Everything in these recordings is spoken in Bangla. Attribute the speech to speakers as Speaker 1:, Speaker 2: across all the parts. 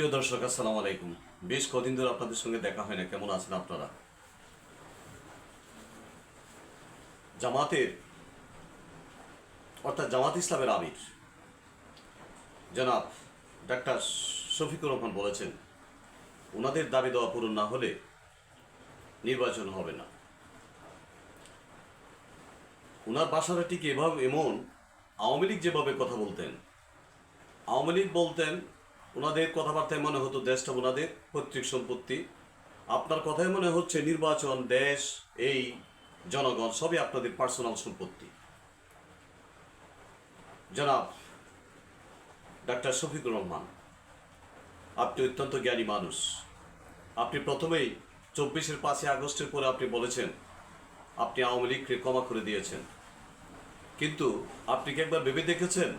Speaker 1: প্রিয় দর্শক, আসসালামু আলাইকুম। বেশ কদিন ধরে আপনাদের সঙ্গে দেখা হয় না। কেমন আছেন আপনারা? জামাতের, অর্থাৎ জামাত ইসলামের আমির, জনাব ডাক্তার শফিকুর রহমান বলেছেন, ওনাদের দাবি দেওয়া পূরণ না হলে নির্বাচন হবে না। ওনার বাসাটা ঠিক এভাবে এমন, আওয়ামী লীগ যেভাবে কথা বলতেন, আওয়ামী লীগ বলতেন ওনাদের কথাবার্তায় মনে হতো দেশটা ওনাদের পৈতৃক সম্পত্তি। আপনার কথায় মনে হচ্ছে নির্বাচন, দেশ, এই জনগণ সবই আপনাদের পার্সোনাল সম্পত্তি। জনাব ডাক্তার শফিকুর রহমান, আপনি অত্যন্ত জ্ঞানী মানুষ। আপনি প্রথমেই চব্বিশের পাঁচই আগস্টের পরে আপনি বলেছেন, আপনি আওয়ামী লীগকে ক্ষমা করে দিয়েছেন। কিন্তু আপনি কি একবার ভেবে দেখেছেন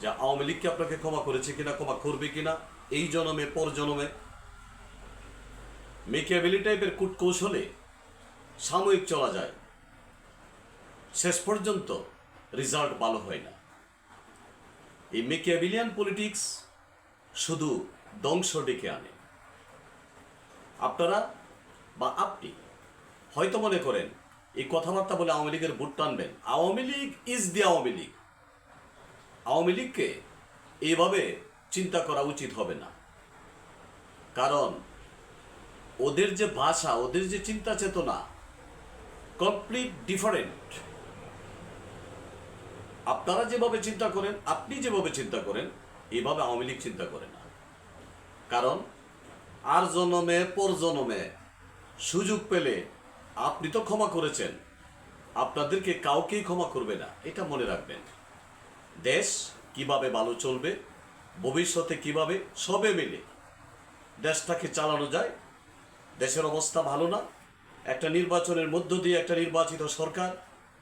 Speaker 1: যে আওয়ামী লীগকে আপনাকে ক্ষমা করেছে কিনা, ক্ষমা করবে কিনা, এই জনমে, পর জনমে? মেকিয়াবেলি টাইপের কূটকৌশলে সাময়িক চলা যায়। শেষ পর্যন্ত রেজাল্ট ভালো হয় না। এই মেকিয়াবিলিয়ান পলিটিক্স শুধু ধ্বংস ডেকে আনে। আপনারা বা আপনি হয়তো মনে করেন, এই কথাবার্তা বলে আওয়ামী লীগের ভোট টানবেন। Awami League is the Awami League. Awami লীগকে এভাবে চিন্তা করা উচিত হবে না। কারণ ওদের যে ভাষা, ওদের যে চিন্তা চেতনা কমপ্লিট ডিফারেন্ট আপনারা যেভাবে চিন্তা করেন, আপনি যেভাবে চিন্তা করেন, এভাবে আওয়ামী লীগ চিন্তা করে না। কারণ আর জনমে পর জনমে সুযোগ পেলে আপনি তো ক্ষমা করেছেন। আপনাদেরকে কাউকেই ক্ষমা করবে না, এটা মনে রাখবেন। দেশ কীভাবে ভালো চলবে, ভবিষ্যতে কীভাবে সবে মিলে দেশটাকে চালানো যায়, দেশের অবস্থা ভালো না, একটা নির্বাচনের মধ্য দিয়ে একটা নির্বাচিত সরকার,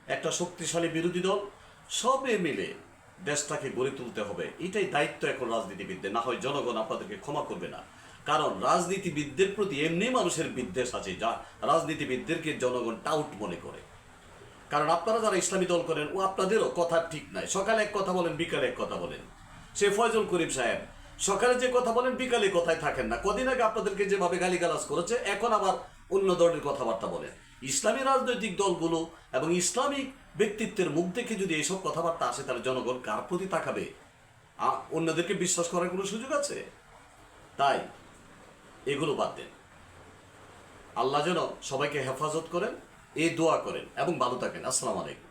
Speaker 1: একটা শক্তিশালী বিরোধী দল, সবে মিলে দেশটাকে গড়ে তুলতে হবে। এটাই দায়িত্ব এখন রাজনীতিবিদদের। না হয় জনগণ আপনাদেরকে ক্ষমা করবে না। কারণ রাজনীতিবিদদের প্রতি এমনি মানুষের বিদ্বেষ আছে, যা রাজনীতিবিদদেরকে জনগণ টাউট মনে করে। কারণ আপনারা যারা ইসলামী দল করেন, ও আপনাদেরও কথা ঠিক নাই। সকালে এক কথা বলেন, বিকালে এক কথা বলেন। সে ফয়জুল করিম সাহেব, সকালে যে কথা বলেন, বিকালে কথায় থাকেন না। কদিন আগে আপনাদেরকে যেভাবে গালিগালাজ করেছে, এখন আবার অন্য ধরনের কথাবার্তা বলেন। ইসলামী রাজনৈতিক দলগুলো এবং ইসলামিক ব্যক্তিত্বের মুখ দেখে যদি এইসব কথাবার্তা আসে, তাহলে জনগণ কার প্রতি তাকাবে? অন্যদেরকে বিশ্বাস করার কোনো সুযোগ আছে? তাই এগুলো বাদ দেন। আল্লাহ যেন সবাইকে হেফাজত করেন এই দোয়া করেন এবং ভালো থাকেন। আসসালামু আলাইকুম।